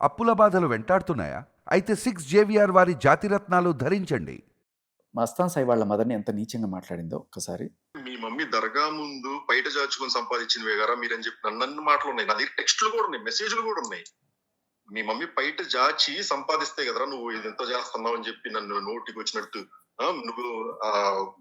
అప్పుల బాధలు వెంటాడుతున్నాయా? అయితే సిక్స్ జేవిఆర్ వారి జాతిరత్నాలు ధరించండి. మస్తాన్ సాయి వాళ్ళ మదర్ని ఎంత నీచంగా మాట్లాడిందో ఒక్కసారి మీ మమ్మీ దర్గా ముందు బయట చాచుకొని సంపాదించినవే గారా మీరని చెప్పి నన్ను అన్ని మాటలు ఉన్నాయి. నా దగ్గర టెక్స్టులు కూడా ఉన్నాయి మెసేజ్లు కూడా ఉన్నాయి. మీ మమ్మీ బయట జాచి సంపాదిస్తే కదరా నువ్వు ఇది ఎంత చేస్తున్నావు అని చెప్పి నన్ను నోటికి వచ్చినట్టు నువ్వు ఆ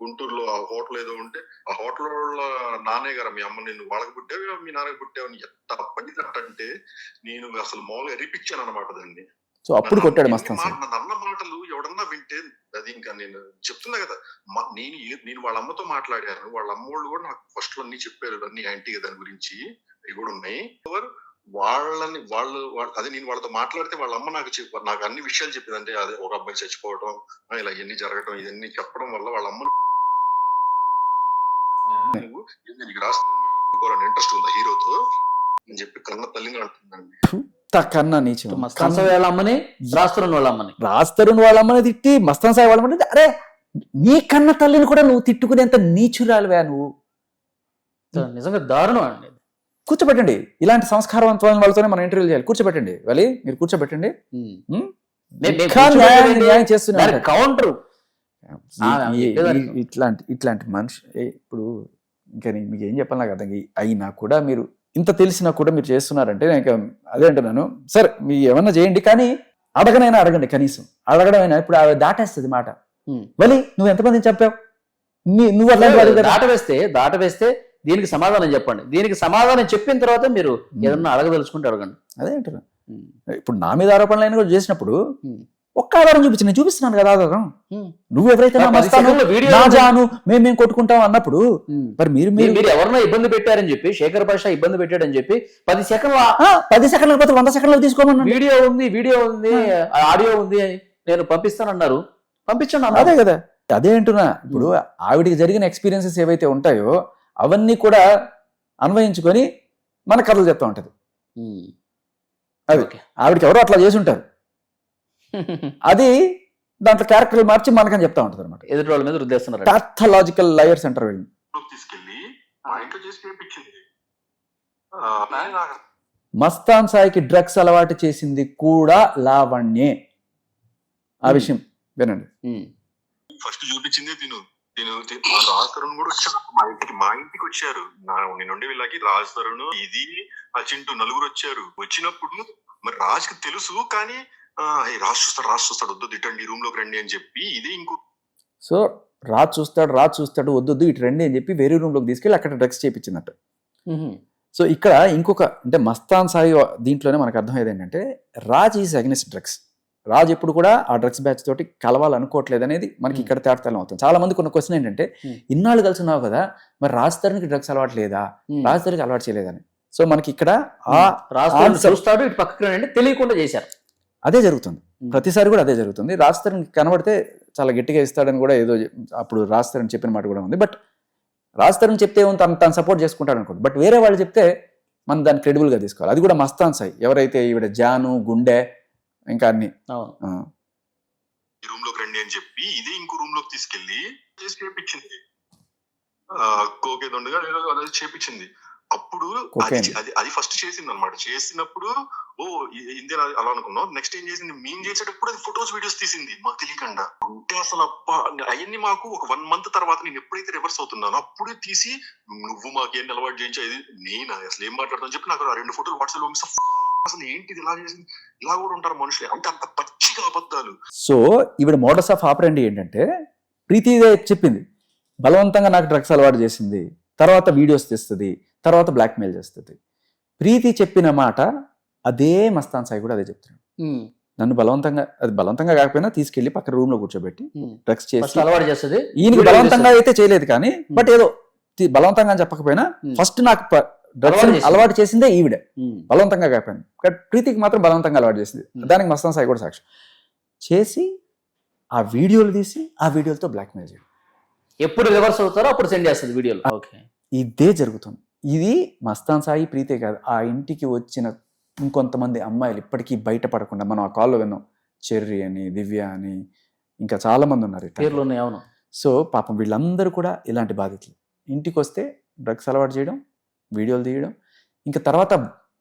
గుంటూరులో ఆ హోటల్ ఏదో ఉంటే ఆ హోటల్ వాళ్ళ నానే గారా మీ అమ్మ నిన్ను వాళ్ళకి పుట్టావు మీ నాన్నకి పుట్టావు ఎంత పడినట్టంటే నేను అసలు మామూలుగా ఎరిపించాను అనమాట దాన్ని. సో అప్పుడు కొట్టాడు మస్తాన్ అన్న మాటలు ఎవడన్నా వింటే అది ఇంకా నేను చెప్తున్నా కదా నేను నేను వాళ్ళ అమ్మతో మాట్లాడాను వాళ్ళ అమ్మోళ్ళు కూడా నాకు ఫస్ట్లో అన్ని చెప్పారు అన్ని యాంటీగా దాని గురించి. అవి కూడా ఉన్నాయి. వాళ్ళని వాళ్ళు అదే నేను వాళ్ళతో మాట్లాడితే వాళ్ళ అమ్మ నాకు చెప్ప నాకు అన్ని విషయాలు చెప్పింది అంటే అదే ఒక అబ్బాయి చచ్చిపోవడం ఆ, ఇలా ఇవన్నీ జరగడం ఇవన్నీ చెప్పడం వల్ల వాళ్ళ అమ్మ నువ్వు ఏంది నీకు రాసుకోవాలని ఇంట్రెస్ట్ ఉందా హీరోతో? అని చెప్పి కన్న తల్లిని అంటుందండి. కన్నా నీచం. మస్తాన్ సాయి వాళ్ళ అమ్మని రాస్తున్న వాళ్ళ అమ్మని. రాస్తరుని వాళ్ళ అమ్మని తిట్టి మస్తాన్ సాయి వాళ్ళ అమ్మని అరే నీ కన్న తల్లిని కూడా నువ్వు తిట్టుకునేంత నీచురాలువా నువ్వు. నిజంగా దారుణం అండి. కూర్చోబెట్టండి. ఇలాంటి సంస్కారవంతమైన వాళ్ళతోనే మనం ఇంటర్వ్యూ చేయాలి. కూర్చోబెట్టండి. వెళ్ళి మీరు కూర్చోబెట్టండి. ఉమ్. ఉమ్? నేను- నేను ఇంకా న్యాయం కూర్చోబెట్టేది న్యాయం చేస్తూనే దానికి ఉంటారు. కౌంటర్ ఇట్లాంటి ఇట్లాంటి మనిషి ఇప్పుడు ఇంకా మీకు ఏం చెప్పాలి నాకు అర్థం. అయినా కూడా మీరు ఇంత తెలిసినా కూడా మీరు చేస్తున్నారంటే నేను అదే అంటున్నాను. సరే మీరు ఏమన్నా చేయండి. కానీ అడగనైనా అడగండి కనీసం. అడగడమైనా ఇప్పుడు ఆవిడ దాటేస్తుంది మాట. వలి నువ్వు ఎంతమందిని చెప్పావు నువ్వు అట్లాంటి వాడివి దీనికి సమాధానం చెప్పండి దీనికి సమాధానం చెప్పిన తర్వాత మీరు ఏదన్నా అడగదలుచుకుంటే అడగండి అదే అంటున్నా ఉమ్. ఇప్పుడు నా మీద ఆరోపణలు అయినా కూడా చేసినప్పుడు. ఒక్క ఆధారం చూపించి నేను చూపిస్తున్నాను కదా ఆధారం. నువ్వు ఎవరైతే నా. జాను మేము మేము కొట్టుకుంటాం అన్నప్పుడు. మరి మీరు మీరు ఎవరినో ఇబ్బంది పెట్టారని చెప్పి శేఖర్ భాష ఇబ్బంది పెట్టాడని చెప్పి పది సెకండ్ల పది సెకండ్ల పోతే వంద సెకండ్లు తీసుకోమన్నాను వీడియో ఉంది వీడియో ఉంది ఆడియో ఉంది నేను పంపిస్తానన్నారు పంపించండి. అదే కదా అదే అంటున్నా ఇప్పుడు ఆవిడికి జరిగిన ఎక్స్పీరియన్సెస్ ఏవైతే ఉంటాయో అవన్నీ కూడా అన్వయించుకొని మన కథలు చెప్తా ఉంటది. అది. ఆవిడకి ఎవరో అట్లా చేసి ఉంటారు. అది దాంట్లో క్యారెక్టర్లు మార్చి మనకని చెప్తా ఉంటది అనమాట ఎదుటి వాళ్ళ మీద రుద్దేస్తున్నారు పాథలాజికల్ లయర్స్ అంటారు వీళ్ళని నాకు మస్తాన్ సాయికి డ్రగ్స్ అలవాటు చేసింది కూడా లావణ్యే. ఆ Hmm. విషయం వినండి. ఫస్ట్ చూపించిందే తిను. ఆ రాజ్ తరుణ్ కూడా వచ్చారు మా ఇంటికి మా ఇంటికి వచ్చారు. నా నేను ఉండే వీళ్ళకి రాజ్ తరుణ్ ఇది ఆ చింటూ నలుగురు వచ్చారు. వచ్చినప్పుడు మరి రాజ్కి తెలుసు కానీ ఆ, "ఏ, రాజ్ చూస్తాడు రాజ్ చూస్తాడు వద్దు ఇటండి రూమ్లోకి రండి అని చెప్పి ఇదే ఇంకో సో రాజ్ చూస్తాడు రాజ్ చూస్తాడు వద్దొద్దు ఇటు రండి అని చెప్పి వేరే రూమ్లోకి తీసుకెళ్ళి అక్కడ డ్రగ్స్ చేయించిందట ఉహు. సో ఇక్కడ ఇంకొక అంటే మస్తాన్ సాయి దీంట్లోనే మనకు అర్థమయ్యేది ఏంటంటే Raj is against drugs. Raj ఎప్పుడు కూడా ఆ డ్రగ్స్ బ్యాచ్ తోటి కలవాలనుకోవట్లేదు అనేది మనకి. ఇక్కడ తేటతలం అవుతుంది. చాలా మందికి ఉన్న క్వశ్చన్ ఏంటంటే. ఇన్నాళ్ళు కలిసి ఉన్నావు కదా మరి రాజ్ తరుణ్కి డ్రగ్స్ అలవాటు లేదా? ఉమ్. రాజ్ తరుణ్కి అలవాటు చేయలేదని. సో మనకి ఇక్కడ ఆ చూస్తాడు ఇటు పక్కకి రండి తెలియకుండా చేశారు. అదే జరుగుతుంది. ప్రతిసారి కూడా అదే జరుగుతుంది. రాజ్ తరుణ్ కనబడితే చాలా గట్టిగా ఇస్తాడని కూడా ఏదో అప్పుడు రాజ్ తరుణ్ చెప్పిన మాట కూడా ఉంది. బట్ రాజ్ తరుణ్ చెప్తే తను తను సపోర్ట్ చేసుకుంటాడు అనుకోండి. బట్ వేరే వాళ్ళు చెప్తే మనం దాన్ని credible గా తీసుకోవాలి. అది కూడా మస్తాన్ సాయి. ఎవరైతే ఈవిడ జాను గుండె ఇంకా అన్ని. రూమ్లోకి రండి అని చెప్పి ఇదే ఇంకో రూమ్లోకి తీసుకెళ్ళి చేసి చేపించింది కోకేదొండగా అదే చేపించింది. అప్పుడు అది. అది అది ఫస్ట్ చేసింది అనమాట చేసినప్పుడు ఓ ఇందే అలా అనుకున్నాం. నెక్స్ట్ ఏం చేసింది? మేము చేసేటప్పుడు అది ఫొటోస్ వీడియోస్ తీసింది. మాకు తెలియకుండా. అంటే అసలు అవన్నీ మాకు ఒక వన్ మంత్ తర్వాత నేను ఎప్పుడైతే రివర్స్ అవుతున్నానో అప్పుడే తీసి నువ్వు మాకేం అలవాటు చేయించేది నేను? అసలు ఏం మాట్లాడతాను చెప్పి నాకు ఆ రెండు ఫోటోలు వాట్సాప్లో అసలు ఏంటిది ఇలా చేసింది? ఇలా కూడా ఉంటారు మనుషులు. అంటే అంత పచ్చిగా అబద్ధాలు. సో ఈవిడ మోడస్ ఆఫ్ ఆపరండి ఏంటంటే ప్రీతి చెప్పింది. బలవంతంగా నాకు డ్రగ్స్ అలవాటు చేసింది. తర్వాత వీడియోస్ తెస్తుంది. తర్వాత బ్లాక్మెయిల్ చేస్తుంది. ప్రీతి చెప్పిన మాట అదే మస్తాన్ సాయి కూడా అదే చెప్తున్నాడు. నన్ను బలవంతంగా అది బలవంతంగా కాకపోయినా తీసుకెళ్ళి పక్కన రూమ్లో కూర్చోబెట్టి. డ్రగ్స్ చేసి అలవాటు చేస్తుంది. ఈయనకి బలవంతంగా అయితే చేయలేదు కానీ బట్ ఏదో బలవంతంగా అని చెప్పకపోయినా. ఫస్ట్ నాకు డ్రగ్స్ అలవాటు చేసింది. ఈవిడ. బలవంతంగా కాకపోయింది. ప్రీతికి మాత్రం బలవంతంగా అలవాటు చేసింది. దానికి మస్తాన్ సాయి కూడా సాక్షి. చేసి ఆ వీడియోలు తీసి ఆ వీడియోలతో బ్లాక్మెయిల్ చేయడం. ఎప్పుడు రివర్స్ అవుతారో అప్పుడు సెండ్ చేస్తుంది వీడియోలు. ఓకే. ఇదే జరుగుతుంది. ఇది మస్తాన్ సాయి ప్రీతే కాదు. ఆ ఇంటికి వచ్చిన ఇంకొంతమంది అమ్మాయిలు ఇప్పటికీ బయటపడకుండా మనం ఆ కాల్లో విన్నాం. చెర్రి అని దివ్య అని ఇంకా చాలా మంది ఉన్నారు. పేర్లు ఉన్నాయి అవును. సో పాపం వీళ్ళందరూ కూడా ఇలాంటి బాధితులు. ఇంటికి వస్తే డ్రగ్స్ అలవాటు చేయడం వీడియోలు తీయడం. ఇంకా తర్వాత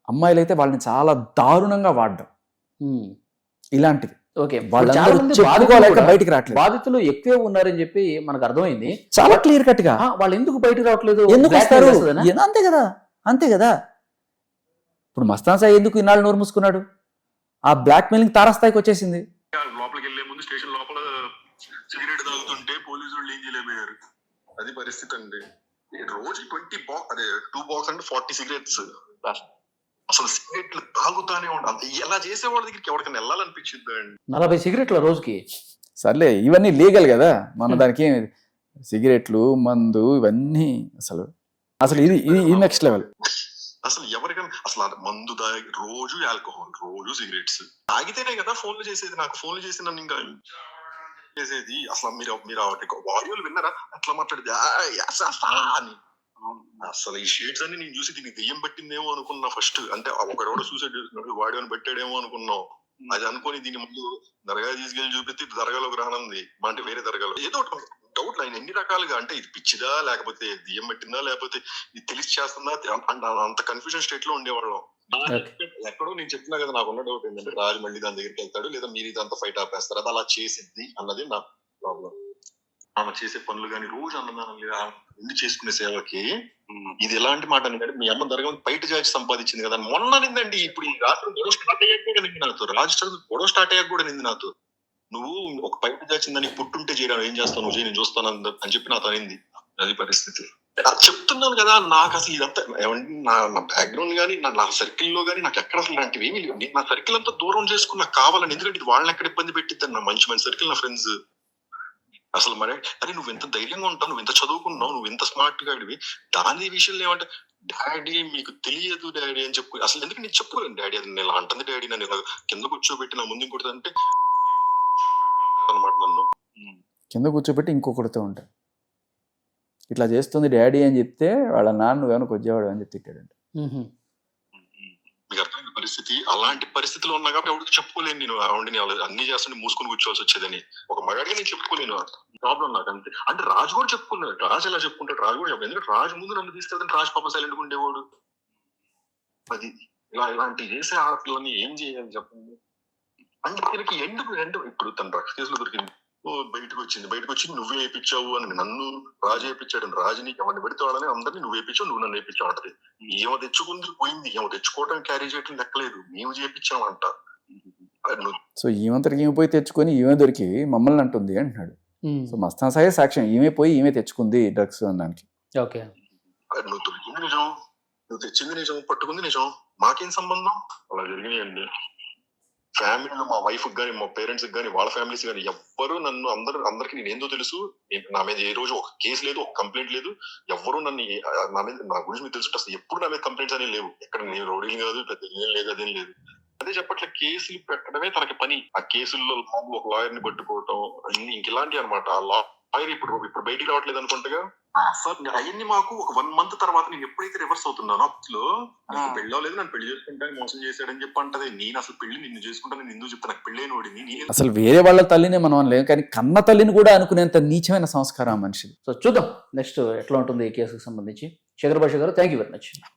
అమ్మాయిలు అయితే వాళ్ళని చాలా దారుణంగా వాడడం. ఇలాంటివి. ఓకే. బయటికి రావట్లేదు బాధితులు ఎక్కువే ఉన్నారని చెప్పి మనకు అర్థమైంది. చాలా క్లియర్ కట్గా ఆ, వాళ్ళు ఎందుకు బయటకు రావట్లేదు? ఎందుకు వస్తారు? అంతే కదా. అంతే కదా. ఇప్పుడు మస్తాన్ సాయి ఎందుకు ఇన్నాళ్ళు నోరు మూసుకున్నాడు? ఆ బ్లాక్ మెయిలింగ్ తారాస్థాయికి వచ్చేసింది. లోపలికి వెళ్ళే ముందు స్టేషన్ లోపల సిగరెట్ తాగుతుంటే పోలీసు వాళ్ళు ఏం చేయలేకపోయారు? అది పరిస్థితి అండి. రోజు ట్వంటీ బాక్స్ అదే టూ బాక్స్ అంటే ఫార్టీ సిగరెట్స్. అసలు సిగరెట్లు తాగుతానే ఉంటాం ఎలా చేసే వాళ్ళ దగ్గరికి ఎవరికైనా వెళ్ళాలనిపించింది అండి? నలభై సిగరెట్ల రోజుకి? సర్లే ఇవన్నీ లీగల్ కదా. మన. దానికి ఏమి సిగరెట్లు మందు ఇవన్నీ అసలు అసలు ఇది ఇది నెక్స్ట్ లెవెల్ అసలు ఎవరికైనా అసలు మందు తాగి రోజు ఆల్కహాల్ రోజు సిగరెట్స్. తాగితేనే కదా ఫోన్లు చేసేది. నాకు ఫోన్లు చేసి నన్ను ఇంకా చేసేది? అసలు మీరు మీరు వాయువులు విన్నారా? అట్లా మాట్లాడితే "ఆ, యాస, ఆ" అని. అసలు ఈ షేడ్స్ అన్ని నేను చూసి దీనికి దెయ్యం పట్టిందేమో అనుకున్నా ఫస్ట్. అంటే ఒకడెవడో సూసైడ్ చేస్తున్నాడు వాడు అని పెట్టాడేమో అనుకున్నాం. అది అనుకొని దీని ముందు దర్గా తీసుకెళ్ళి చూపిస్తే ఇది దర్గాలోకి రానుంది. అంటే వేరే దర్గాలో. ఏదో ఒకటి డౌట్ ఆయన ఎన్ని రకాలుగా అంటే ఇది పిచ్చిదా లేకపోతే దెయ్యం పట్టిందా లేకపోతే ఇది తెలిసి చేస్తుందా అంత కన్ఫ్యూజన్ స్టేట్లో ఉండేవాళ్ళం. ఎక్కడో నేను చెప్తున్నా కదా నాకు ఉన్న డౌట్ ఏంటంటే రాజు మళ్ళీ దాని దగ్గరికి వెళ్తాడు లేదా మీరు ఇదంతా ఫైట్ ఆపేస్తారు అది అలా చేసిద్ది అన్నది నా ప్రాబ్లం ఆమె చేసే పనులు కానీ రోజు అన్నదానం లేదా ఉండి చేసుకునే సేవకి ఇది ఎలాంటి మాట అని మీ అమ్మ దర్గా బయట చేసి సంపాదించింది కదా మొన్న నిందండి ఇప్పుడు ఈ రాత్రి గొడవ స్టార్ట్ అయ్యాక కూడా నింది నాతో. రాజు గొడవ స్టార్ట్ అయ్యాక కూడా నింది నాతో. నువ్వు ఒక బయట చేసిందని పుట్టుంటే చేయడం ఏం చేస్తావు నువ్వు చేయి, నేను చూస్తాను అంద- అని చెప్పి నాతో అనింది. అది పరిస్థితి. చెప్తున్నాను కదా నాకు అసలు ఇదంతా ఏమంటే నా నా బ్యాక్గ్రౌండ్ కానీ నా నా సర్కిల్లో కానీ నాకు ఎక్కడ అసలు ఇలాంటివి ఏమీ లేవు. నా సర్కిల్ అంతా దూరం చేసుకుని నాకు కావాలని ఎందుకంటే ఇది వాళ్ళని ఎక్కడ ఇబ్బంది పెట్టిద్దని నా మంచి మంచి సర్కిల్ నా ఫ్రెండ్స్ అసలు మరి అరే నువ్వు ఎంత ధైర్యంగా ఉంటావు నువ్వు ఎంత చదువుకున్నావు నువ్వు ఎంత స్మార్ట్గా అడివి. దాని విషయంలో ఏమంటే డాడీ మీకు తెలియదు డాడీ అని చెప్పు. అసలు ఎందుకు నేను చెప్పుకోలేను డాడీ అది నేను అంటుంది డాడీ నన్ను కింద కూర్చోబెట్టి నా ముందు కొడుతుంటే అనమాట నన్ను. కింద కూర్చోబెట్టి ఇంకొకరితో ఉంటాడు ఇట్లా చేస్తుంది డాడీ అని చెప్తే వాళ్ళ నాన్న నువ్వేమో కొద్దివాడు అని చెప్పి తిట్టాడంట. మీకు పరిస్థితి. అలాంటి పరిస్థితిలో ఉన్నా కాబట్టి ఎవరికి చెప్పుకోలేను నేను అలా అన్ని చేస్తుంటే మూసుకొని కూర్చోవాల్సి వచ్చేదని. ఒక మగాడిగా నేను చెప్పుకోలేను. ప్రాబ్లం నాకు అంతే. అంటే రాజు కూడా చెప్పుకున్నాడు. రాజు ఎలా చెప్పుకుంటాడు? రాజు కూడా చెప్పలేదు ఎందుకంటే రాజు ముందు నన్ను తీసుకెళ్తాను రాజు పాప సైలెంట్ ఉండేవాడు. అది ఇలా ఇలాంటి చేసే ఆడపిల్లని ఏం చేయాలి చెప్పండి? అంటే దీనికి ఎందుకు ఎండు ఇప్పుడు తన డ్రగ్స్ కేసులో దొరికింది. బయటకు వచ్చింది బయటకు వచ్చి నువ్వే వేయించావు అని నన్ను రాజు వేయించాడు రాజుని ఎవరిని పెడితే వాళ్ళని అందరినీ నువ్వు వేయించావు నువ్వు నన్ను వేయించావు అంటది. ఏమో తెచ్చుకుంది పోయింది. ఏమో తెచ్చుకోవడం క్యారీ చేయటం లెక్కలేదు. మేము నువ్వు సో ఈమెంతటికి ఈమె పోయి తెచ్చుకొని ఈమె దొరికి మమ్మల్ని అంటుంది అంటున్నాడు. సో మస్తాన్ సాయి సాక్ష్యం. ఈమె పోయి ఈమె తెచ్చుకుంది డ్రగ్స్ అనడానికి. ఓకే. నువ్వు దొరికింది నిజం. నువ్వు తెచ్చింది నిజం పట్టుకుంది నిజం. మాకేం సంబంధం? అలా జరిగినాయండి. ఫ్యామిలీలో మా వైఫ్ కానీ మా పేరెంట్స్ కానీ వాళ్ళ ఫ్యామిలీస్ కానీ ఎవ్వరు నన్ను అందరు అందరికి నేను ఏందో తెలుసు. నా మీద ఏ రోజు ఒక కేసు లేదు ఒక కంప్లైంట్ లేదు. ఎవ్వరు నన్ను నా మీద నా గురించి మీకు తెలుసు అసలు ఎప్పుడు నా మీద కంప్లైంట్స్ అనేవి లేవు. ఎక్కడ నేను రౌడీలు కాదు పెద్ద ఏం లేదు అదేం లేదు. అదే చెప్పట్లే కేసులు పెట్టడమే తనకి పని. ఆ కేసుల్లో ఒక లాయర్ని పట్టుకోవటం అన్ని ఇంక ఇలాంటివి అనమాట ఆ లాయర్ ఇప్పుడు ఇప్పుడు బయటికి రావట్లేదు అనుకుంటగా సార్ అవన్నీ మాకు ఒక వన్ మంత్ తర్వాత నేను ఎప్పుడైతే రివర్స్ అవుతున్నానో అప్పుడు నాకు పెళ్ళి అవ్వలేదు నన్ను పెళ్ళి చేసుకుంటాను మోసం చేశాడని చెప్పి అంటది. నేను అసలు పెళ్ళి నిన్ను చేసుకుంటాను నేను ఎందుకు చెప్తాను నాకు పెళ్ళైన వాడిని నేను అసలు వేరే వాళ్ళ తల్లినే మనం అనలేము కానీ కన్న తల్లిని కూడా అనుకునేంత నీచమైన సంస్కారం మనిషిది. సో చూద్దాం. నెక్స్ట్ ఎట్లా ఉంటుంది ఈ కేసుకు సంబంధించి. శేఖర్ భాష గారు థ్యాంక్ యూ వెరీ మచ్